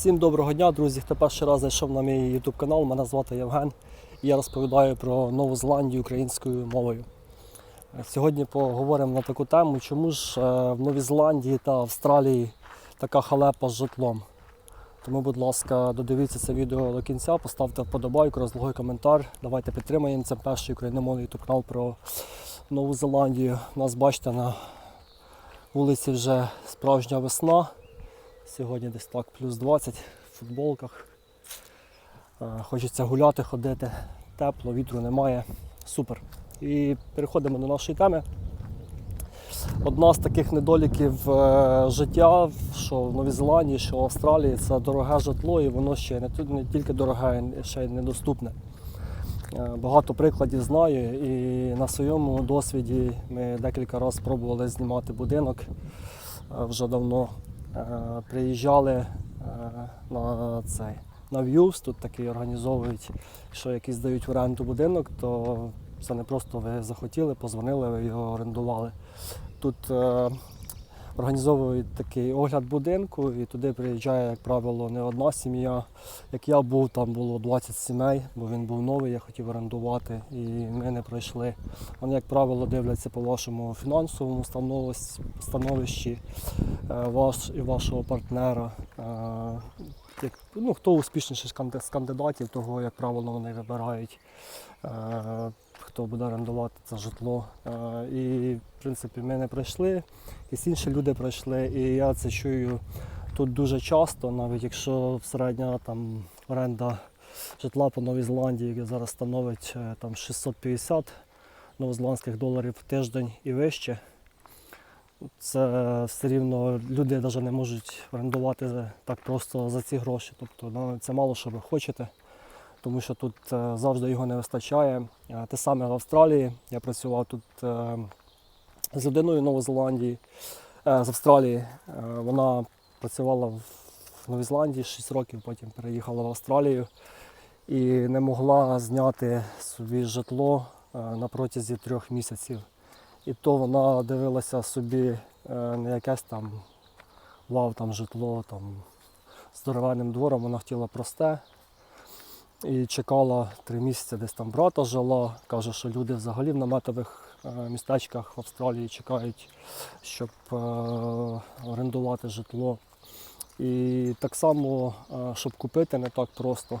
Всім доброго дня, друзі. Хто перший раз зайшов на мій YouTube канал, мене звати Євген і я розповідаю про Нову Зеландію українською мовою. Сьогодні поговоримо на таку тему, чому ж е, в Новій Зеландії та Австралії така халепа з житлом. Тому, будь ласка, додивіться це відео до кінця, поставте вподобайку, розлогий коментар. Давайте підтримаємо. Це перший україномовний YouTube канал про Нову Зеландію. Нас бачите на вулиці вже справжня весна. Сьогодні десь так плюс 20 в футболках. Хочеться гуляти, ходити. Тепло, вітру немає. Супер. І переходимо до нашої теми. Одна з таких недоліків е, життя, що в Новій Зеландії, що в Австралії, це дороге житло, і воно ще не, не тільки дороге, ще й недоступне. Е, Багато прикладів знаю, і на своєму досвіді ми декілька разів спробували знімати будинок е, вже давно. Е, Приїжджали е, на цей на в'юз, тут такий організовують, що якийсь дають в оренду будинок, то це не просто ви захотіли, позвонили, ви його орендували. Тут е, організовують такий огляд будинку, і туди приїжджає, як правило, не одна сім'я. Як я був, там було 20 сімей, бо він був новий, я хотів орендувати, і ми не пройшли. Вони, як правило, дивляться по вашому фінансовому становищ- становищі, е, ваш і вашого партнера. Як, ну, хто успішніший з кандидатів, того, як правило, вони вибирають, е, хто буде орендувати це житло. Е, І, в принципі, ми не пройшли, якісь інші люди пройшли, і я це чую тут дуже часто, навіть якщо середня там оренда житла по Новій Зеландії, яка зараз становить е, там 650 новозеландських доларів в тиждень і вище. Це все рівно люди навіть не можуть орендувати так просто за ці гроші. Тобто ну, це мало що ви хочете, тому що тут е, завжди його не вистачає. Е, Те саме в Австралії. Я працював тут е, з людиною в Новій Зеландії, з Австралії. Вона працювала в Новій Зеландії 6 років, потім переїхала в Австралію і не могла зняти собі житло на протязі трьох місяців. І то вона дивилася собі е, не якесь там вау, там житло там, з здоровенним двором, вона хотіла просте. І чекала три місяці, десь там брата жила. Каже, що люди взагалі в наметових е, містечках в Австралії чекають, щоб е, орендувати житло. І так само, щоб купити, не так просто.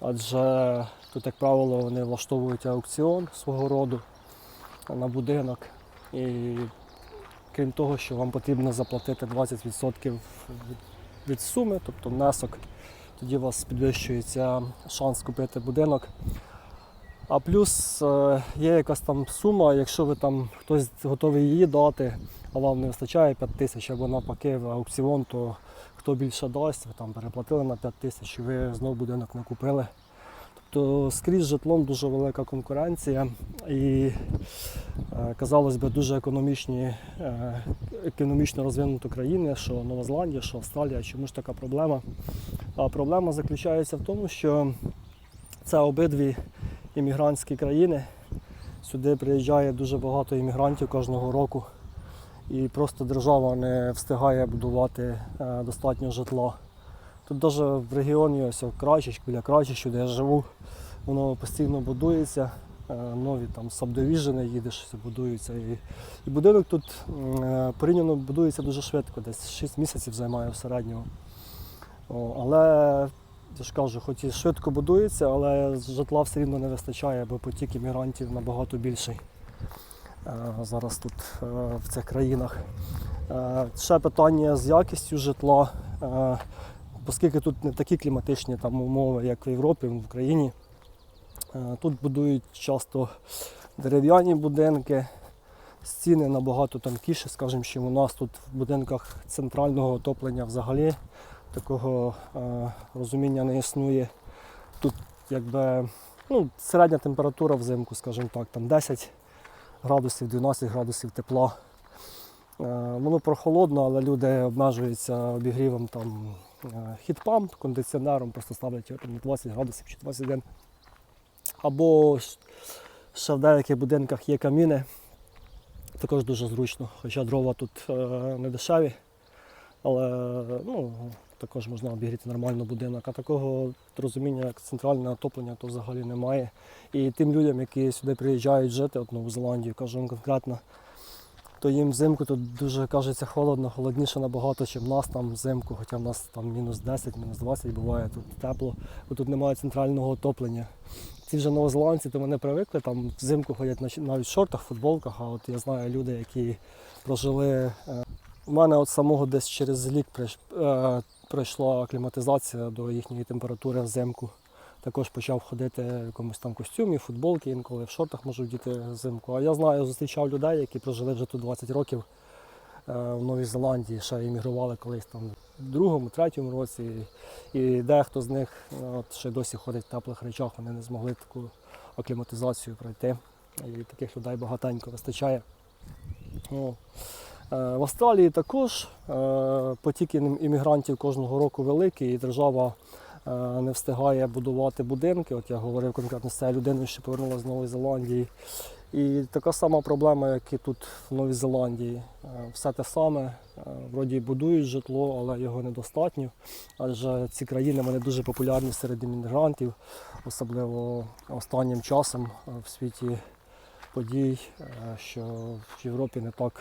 Адже тут, як правило, вони влаштовують аукціон свого роду на будинок. І крім того, що вам потрібно заплатити 20% від- суми, тобто внесок, тоді у вас підвищується шанс купити будинок. А плюс е, є якась там сума, якщо ви там хтось готовий її дати, а вам не вистачає 5 тисяч або навпаки в аукціон, то хто більше дасть, ви там переплатили на 5 тисяч і ви знову будинок не купили. Тобто скрізь житлом дуже велика конкуренція і, е, казалось би, дуже економічні, е, економічно розвинуті країни, що Нова Зеландія, що Австралія. Чому ж така проблема? А проблема заключається в тому, що це обидві іммігрантські країни. Сюди приїжджає дуже багато іммігрантів кожного року. І просто держава не встигає будувати е, достатньо житла. Тут навіть в регіоні ось Крачич, біля Крачичу, де я живу, воно постійно будується. е, Нові там сабдивіжени їдеш, будуються. І, і будинок тут е, порівняно будується дуже швидко, десь 6 місяців займає в середньому. О, але я ж кажу, хоч і швидко будується, але житла все рівно не вистачає, бо потік іммігрантів набагато більший е, зараз тут в цих країнах. Ще питання з якістю житла. Оскільки тут не такі кліматичні там, умови, як в Європі, в Україні. Е, Тут будують часто дерев'яні будинки, стіни набагато тонкіші, скажімо, що у нас тут в будинках центрального отоплення взагалі такого е, розуміння не існує. Тут якби ну, середня температура взимку, скажімо так, там 10 градусів, 12 градусів тепла. Е, Воно прохолодно, але люди обмежуються обігрівом там е, хіт-памп, кондиціонером, просто ставлять його на 20 градусів чи 21. Або ще в деяких будинках є каміни, також дуже зручно, хоча дрова тут е, не дешеві. Але ну, також можна обігріти нормально будинок. А такого розуміння, як центральне отоплення, то взагалі немає. І тим людям, які сюди приїжджають жити, от Нову Зеландію, кажу вам конкретно, то їм взимку тут дуже кажеться холодно, холодніше набагато, ніж в нас там взимку, хоча в нас там мінус 10, мінус 20 буває, тут тепло, бо тут немає центрального отоплення. Ці вже новозеландці, то вони привикли, там взимку ходять навіть в шортах, футболках, а от я знаю люди, які прожили. е, У мене от самого десь через прийш- е, акліматизація до їхньої температури взимку. Також почав ходити в якомусь там костюмі, футболки, інколи в шортах можу діти взимку. А я знаю, зустрічав людей, які прожили вже тут 20 років е, в Новій Зеландії, ще іммігрували колись там в другому, третьому році. І дехто з них е, от, ще досі ходить в теплих речах, вони не змогли таку акліматизацію пройти. І таких людей багатенько вистачає. О. Е, В Австралії також потік іммігрантів кожного року великий, і держава не встигає будувати будинки. От я говорив конкретно з цією людиною, що повернулася з Нової Зеландії. І така сама проблема, як і тут в Новій Зеландії. Е, Все те саме. Е, Вроді будують житло, але його недостатньо. Адже ці країни вони дуже популярні серед іммігрантів, особливо останнім часом е, в світі подій, е, що в Європі не так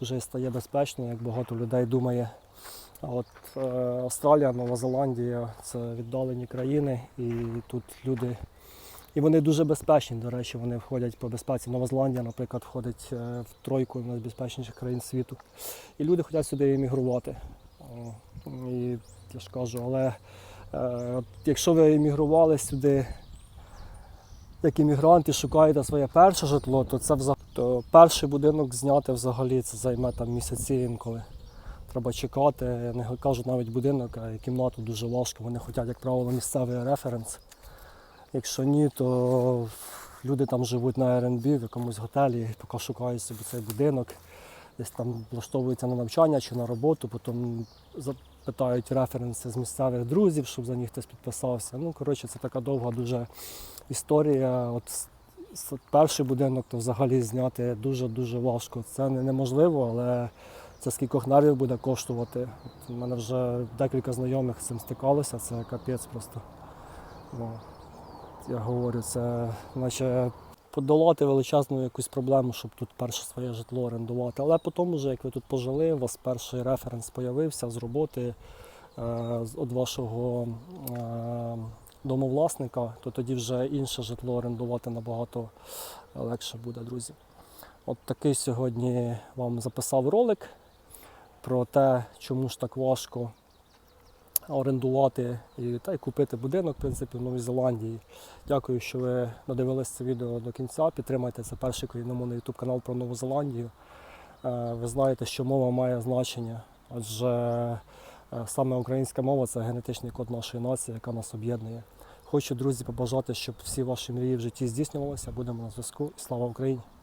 вже стає безпечно, як багато людей думає. От е, Австралія, Нова Зеландія це віддалені країни, і тут люди. І вони дуже безпечні, до речі, вони входять по безпеці. Нова Зеландія, наприклад, входить е, в тройку найбезпечніших країн світу. І люди хочуть сюди іммігрувати. І я ж кажу, але е, якщо ви іммігрували сюди як іммігрант і шукаєте своє перше житло, то це то перший будинок зняти взагалі це займе там місяці інколи. Треба чекати. Не кажу навіть будинок, а кімнату дуже важко. Вони хочуть, як правило, місцевий референс. Якщо ні, то люди там живуть на Airbnb в якомусь готелі, поки шукають собі цей будинок, десь там влаштовуються на навчання чи на роботу, потім запитають референси з місцевих друзів, щоб за них хтось підписався. Ну, коротше, це така довга дуже історія. От перший будинок то взагалі зняти дуже-дуже важко. Це неможливо, але це скількох нервів буде коштувати. От у мене вже декілька знайомих з цим стикалося, це капець просто. Ну, я говорю, це наче подолати величезну якусь проблему, щоб тут перше своє житло орендувати. Але потім, вже, як ви тут пожили, у вас перший референс з'явився з роботи е, від вашого е, домовласника, то тоді вже інше житло орендувати набагато легше буде, друзі. От такий сьогодні вам записав ролик про те, чому ж так важко орендувати і, та й купити будинок в принципі, в Новій Зеландії. Дякую, що ви додивились це відео до кінця. Підтримайте це перший україномовний YouTube канал про Нову Зеландію. Е, Ви знаєте, що мова має значення, адже е, саме українська мова це генетичний код нашої нації, яка нас об'єднує. Хочу, друзі, побажати, щоб всі ваші мрії в житті здійснювалися. Будемо на зв'язку. Слава Україні!